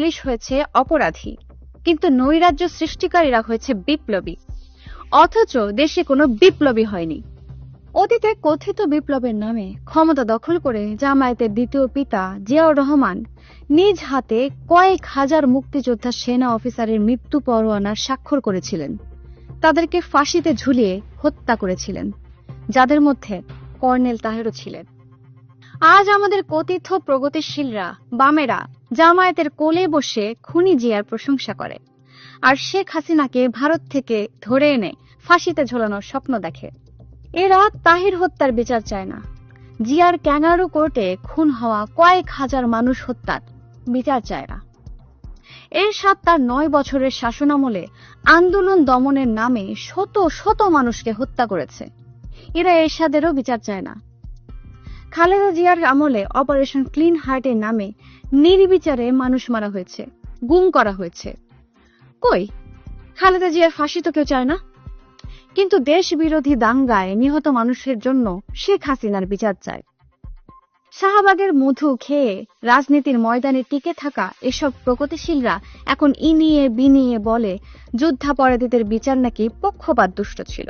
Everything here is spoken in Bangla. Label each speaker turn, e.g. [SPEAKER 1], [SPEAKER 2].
[SPEAKER 1] পুলিশ হয়েছে অপরাধী, কিন্তু নৈরাজ্য সৃষ্টিকারীরা হয়েছে বিপ্লবী। অথচ দেশে কোনো বিপ্লবী হয়নি। অতীতে কথিত বিপ্লবের নামে ক্ষমতা দখল করে জামায়াতের দ্বিতীয় পিতা জিয়াউর রহমান নিজ হাতে কয়েক হাজার মুক্তিযোদ্ধা সেনা অফিসারের মৃত্যু পরোয়ানার স্বাক্ষর করেছিলেন। তাদেরকে ফাঁসিতে ঝুলিয়ে হত্যা করেছিলেন, যাদের মধ্যে কর্নেল তাহেরও ছিলেন। আজ আমাদের কথিত প্রগতিশীলরা, বামেরা, জামায়াতের কোলে বসে খুনি জিয়ার প্রশংসা করে। আর শেখ হাসিনাকে ভারত থেকে ধরে এনে ফাঁসিতে ঝোলানোর স্বপ্ন দেখে। এরা তাহির হত্যার বিচার চায় না। জিয়ার ক্যাঙ্গারু কোর্টে খুন হওয়া কয়েক হাজার মানুষ হত্যার বিচার চায় না। এরশাদ তার নয় বছরের শাসনামলে আন্দোলন দমনের নামে শত শত মানুষকে হত্যা করেছে। এরা এরশাদেরও বিচার চায় না। খালেদা জিয়ার আমলে অপারেশন ক্লিন হার্টের নামে নির্বিচারে মানুষ মারা হয়েছে, গুম করা হয়েছে। কই? খালেদা জিয়ার ফাঁসি তো কেউ চায় না। কিন্তু দেশ বিরোধী দাঙ্গায় নিহত মানুষের জন্য শেখ হাসিনার বিচার চায়। শাহবাগের মধু খেয়ে রাজনীতির ময়দানে টিকে থাকা এসব প্রগতিশীলরা এখন ইনিয়ে বিনিয়ে বলে, যুদ্ধাপরাধীদের বিচার নাকি পক্ষপাত দুষ্ট ছিল।